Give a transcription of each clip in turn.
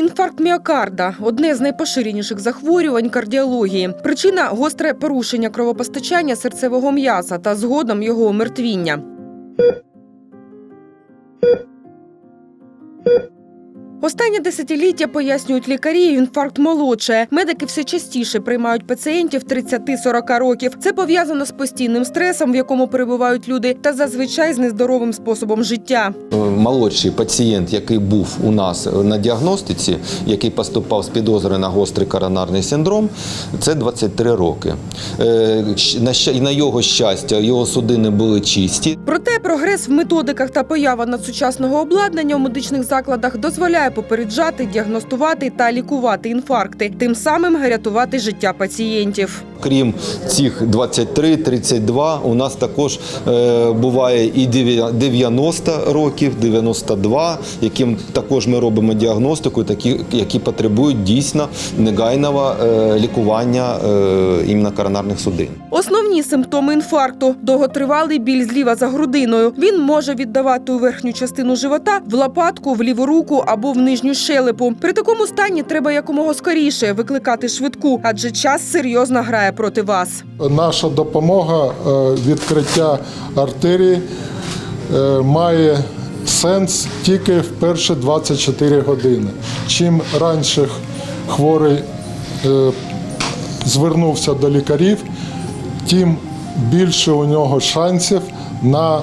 Інфаркт міокарда одне з найпоширеніших захворювань кардіології. Причина гостре порушення кровопостачання серцевого м'яса та згодом його омертвіння. Останнє десятиліття пояснюють лікарі, інфаркт молодше. Медики все частіше приймають пацієнтів 30-40 років. Це пов'язано з постійним стресом, в якому перебувають люди, та зазвичай з нездоровим способом життя. Молодший пацієнт, який був у нас на діагностиці, який поступав з підозрою на гострий коронарний синдром, це 23 роки. Е, на його щастя, його судини були чисті. Проте прогрес в методиках та поява надсучасного обладнання у медичних закладах дозволяє попереджати, діагностувати та лікувати інфаркти, тим самим рятувати життя пацієнтів. Крім цих 23-32, у нас також е, буває і дев'я- 90 років, 92, яким також ми робимо діагностику, такі, які потребують дійсно негайного е, лікування е, іменно коронарних судин. Основні симптоми інфаркту довготривалий біль зліва за грудиною. Він може віддавати у верхню частину живота, в лопатку, в ліву руку або в нижню щелепу. При такому стані треба якомога скоріше викликати швидку, адже час серйозно грає проти вас. Наша допомога е, відкриття артерії е, має сенс тільки в перші 24 години. Чим раніше хворий е, звернувся до лікарів, тим більше у нього шансів на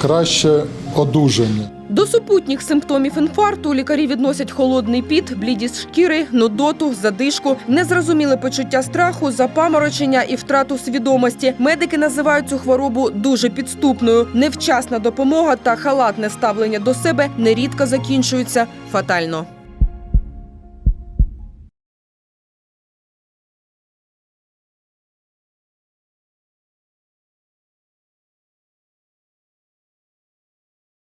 краще одужання. До супутніх симптомів інфаркту лікарі відносять холодний піт, блідість шкіри, нудоту, задишку, незрозуміле почуття страху, запаморочення і втрату свідомості. Медики називають цю хворобу дуже підступною. Невчасна допомога та халатне ставлення до себе нерідко закінчуються фатально.